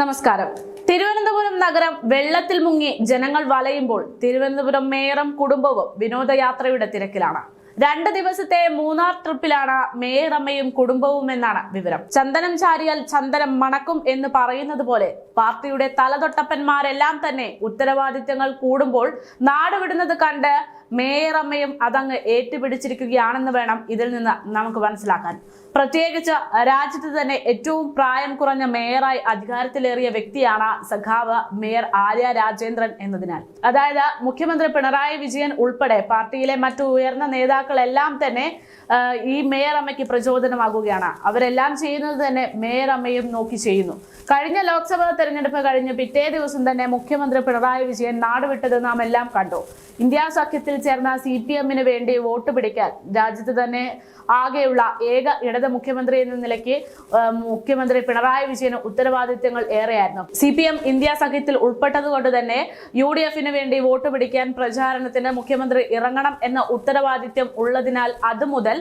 നമസ്കാരം. തിരുവനന്തപുരം നഗരം വെള്ളത്തിൽ മുങ്ങി ജനങ്ങൾ വലയുമ്പോൾ തിരുവനന്തപുരം മേയറും കുടുംബവും വിനോദയാത്രയുടെ തിരക്കിലാണ്. രണ്ട് ദിവസത്തെ മൂന്നാർ ട്രിപ്പിലാണ് മേയറമ്മയും കുടുംബവും എന്നാണ് വിവരം. ചന്ദനം ചാരിയാൽ ചന്ദനം മണക്കും എന്ന് പറയുന്നത് പോലെ പാർട്ടിയുടെ തലതൊട്ടപ്പന്മാരെല്ലാം തന്നെ ഉത്തരവാദിത്തങ്ങൾ കൂടുമ്പോൾ നാടുവിടുന്നത് കണ്ട് മേയറമ്മയും അതങ്ങ് ഏറ്റുപിടിച്ചിരിക്കുകയാണെന്ന് വേണം ഇതിൽ നിന്ന് നമുക്ക് മനസ്സിലാക്കാൻ. പ്രത്യേകിച്ച് രാജ്യത്ത് തന്നെ ഏറ്റവും പ്രായം കുറഞ്ഞ മേയറായി അധികാരത്തിലേറിയ വ്യക്തിയാണ് സഖാവ് മേയർ ആര്യ രാജേന്ദ്രൻ എന്നതിനാൽ. അതായത് മുഖ്യമന്ത്രി പിണറായി വിജയൻ ഉൾപ്പെടെ പാർട്ടിയിലെ മറ്റു ഉയർന്ന നേതാക്കളെല്ലാം തന്നെ ഈ മേയർ അമ്മയ്ക്ക് പ്രചോദനമാകുകയാണ്. അവരെല്ലാം ചെയ്യുന്നത് തന്നെ മേയർ അമ്മയും നോക്കി ചെയ്യുന്നു. കഴിഞ്ഞ ലോക്സഭാ തെരഞ്ഞെടുപ്പ് കഴിഞ്ഞ് പിറ്റേ ദിവസം തന്നെ മുഖ്യമന്ത്രി പിണറായി വിജയൻ നാടുവിട്ടത് നാം എല്ലാം കണ്ടു. ഇന്ത്യ സഖ്യത്തിൽ ചേർന്ന സി പി എമ്മിന് വേണ്ടി വോട്ട് പിടിക്കാൻ രാജ്യത്ത് തന്നെ ആകെയുള്ള ഏക ഇടത് മുഖ്യമന്ത്രി എന്ന നിലയ്ക്ക് മുഖ്യമന്ത്രി പിണറായി വിജയന് ഉത്തരവാദിത്തങ്ങൾ ഏറെയായിരുന്നു. സി പി എം ഇന്ത്യ സഖ്യത്തിൽ ഉൾപ്പെട്ടത് കൊണ്ട് തന്നെ യു ഡി എഫിന് വേണ്ടി വോട്ട് പിടിക്കാൻ പ്രചാരണത്തിന് മുഖ്യമന്ത്രി ഇറങ്ങണം എന്ന ഉത്തരവാദിത്യം ഉള്ളതിനാൽ അതുമുതൽ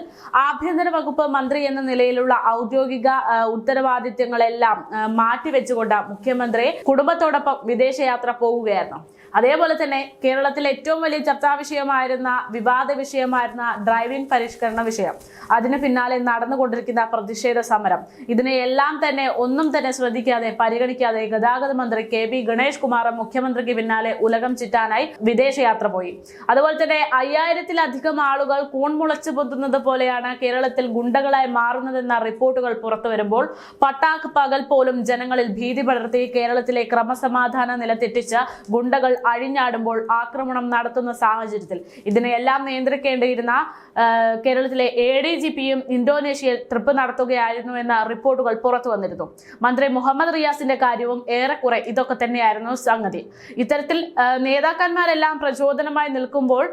ആഭ്യന്തര വകുപ്പ് മന്ത്രി എന്ന നിലയിലുള്ള ഔദ്യോഗിക ഉത്തരവാദിത്വങ്ങളെല്ലാം മാറ്റിവെച്ചുകൊണ്ട് മുഖ്യമന്ത്രി കുടുംബത്തോടൊപ്പം വിദേശയാത്ര പോവുകയായിരുന്നു. അതേപോലെ തന്നെ കേരളത്തിലെ ഏറ്റവും വലിയ ചർച്ചാ വിഷയമായിരുന്ന വിവാദ വിഷയമായിരുന്ന ഡ്രൈവിംഗ് പരിഷ്കരണ വിഷയം. അതിന് പിന്നാലെ നടന്നുകൊണ്ടിരിക്കുന്ന പ്രതിഷേധ സമരം. ഇതിനെയെല്ലാം തന്നെ ഒന്നും തന്നെ ശ്രദ്ധിക്കാതെ പരിഗണിക്കാതെ ഗതാഗത മന്ത്രി കെ ബി ഗണേഷ് കുമാറും മുഖ്യമന്ത്രിക്ക് പിന്നാലെ ഉലകം ചിറ്റാനായി വിദേശയാത്ര പോയി. അതുപോലെ തന്നെ അയ്യായിരത്തിലധികം ആളുകൾ കൂൺമുളച്ചു പൊത്തുന്നത് പോലെയാണ് കേരളത്തിൽ ഗുണ്ടകളായി മാറുന്നതെന്ന റിപ്പോർട്ടുകൾ പുറത്തു വരുമ്പോൾ പട്ടാക്ക് പകൽ പോലും ജനങ്ങളിൽ ഭീതി പടർത്തി കേരളത്തിലെ ക്രമസമാധാന നില തെറ്റിച്ച് ഗുണ്ടകൾ അഴിഞ്ഞാടുമ്പോൾ ആക്രമണം നടത്തുന്ന സാഹചര്യത്തിൽ. ഇതിനെയെല്ലാം നിയന്ത്രിക്കേണ്ടിയിരുന്ന കേരളത്തിലെ എ ഡി ജി പിയും ഇന്തോനേഷ്യയിൽ ട്രിപ്പ് നടത്തുകയായിരുന്നു എന്ന റിപ്പോർട്ടുകൾ പുറത്തു വന്നിരുന്നു. മന്ത്രി മുഹമ്മദ് റിയാസിന്റെ കാര്യവും ഏറെക്കുറെ ഇതൊക്കെ തന്നെയായിരുന്നു സംഗതി. ഇത്തരത്തിൽ നേതാക്കന്മാരെല്ലാം പ്രചോദനമായി നിൽക്കുമ്പോൾ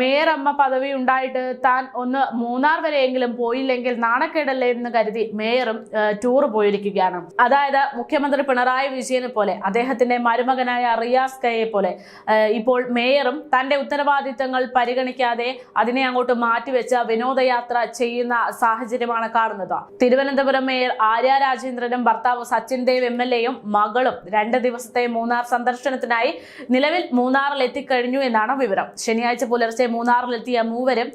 മേയർ അമ്മ പദവി ഉണ്ടായിട്ട് താൻ ഒന്ന് മൂന്നാർ വരെയെങ്കിലും പോയില്ലെങ്കിൽ നാണക്കേടല്ലേ എന്ന് കരുതി മേയറും ടൂർ പോയിരിക്കുകയാണ്. അതായത് മുഖ്യമന്ത്രി പിണറായി വിജയനെ പോലെ അദ്ദേഹത്തിന്റെ മരുമകനായ റിയാസ് കയെ പോലെ ഇപ്പോൾ മേയറും തന്റെ ഉത്തരവാദിത്തങ്ങൾ പരിഗണിക്കാതെ അതിനെ അങ്ങോട്ട് മാറ്റിവെച്ച വിനോദയാത്ര ചെയ്യുന്ന സാഹചര്യമാണ് കാണുന്നത്. തിരുവനന്തപുരം മേയർ ആര്യ രാജേന്ദ്രനും ഭർത്താവ് സച്ചിൻ ദേവ് എം എൽ എയും മകളും രണ്ട് ദിവസത്തെ മൂന്നാർ സന്ദർശനത്തിനായി നിലവിൽ മൂന്നാറിൽ എത്തിക്കഴിഞ്ഞു എന്നാണ് വിവരം. ശനിയാഴ്ച പുലർച്ചെ മൂന്നാറിലെത്തിയ മൂവരും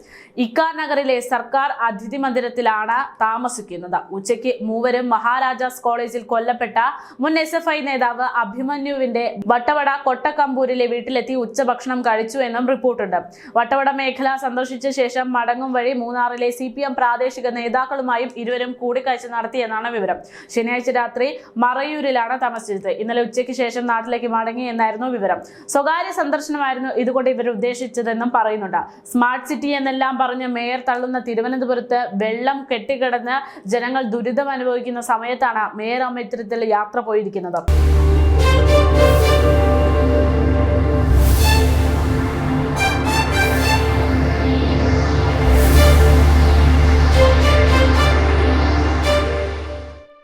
ഇക്കാ നഗറിലെ സർക്കാർ അതിഥി മന്ദിരത്തിലാണ് താമസിക്കുന്നത്. ഉച്ചയ്ക്ക് മൂവരും മഹാരാജാസ് കോളേജിൽ കൊല്ലപ്പെട്ട മുൻ എസ് എഫ് ഐ നേതാവ് അഭിമന്യുവിന്റെ വട്ടവട കൊട്ടക്കമ്പൂരിലെ വീട്ടിലെത്തി ഉച്ചഭക്ഷണം കഴിച്ചു എന്നും റിപ്പോർട്ടുണ്ട്. വട്ടവട മേഖല സന്ദർശിച്ച ശേഷം മടങ്ങും വഴി മൂന്നാറിലെ സി പ്രാദേശിക നേതാക്കളുമായും ഇരുവരും കൂടിക്കാഴ്ച നടത്തിയെന്നാണ് വിവരം. ശനിയാഴ്ച രാത്രി മറയൂരിലാണ് താമസിച്ചത്. ഇന്നലെ ഉച്ചയ്ക്ക് ശേഷം നാട്ടിലേക്ക് മടങ്ങി എന്നായിരുന്നു വിവരം. സ്വകാര്യ സന്ദർശനമായിരുന്നു ഇതുകൊണ്ട് ഇവർ ഉദ്ദേശിച്ചതെന്നും പറയുന്നുണ്ട്. സ്മാർട്ട് സിറ്റി എന്നെല്ലാം പറഞ്ഞ് മേയർ തള്ളുന്ന തിരുവനന്തപുരത്ത് വെള്ളം കെട്ടിക്കിടന്ന് ജനങ്ങൾ ദുരിതം അനുഭവിക്കുന്ന സമയത്താണ് മേയർ അമ്മ ഇത്തരത്തിൽ യാത്ര പോയിരിക്കുന്നത്.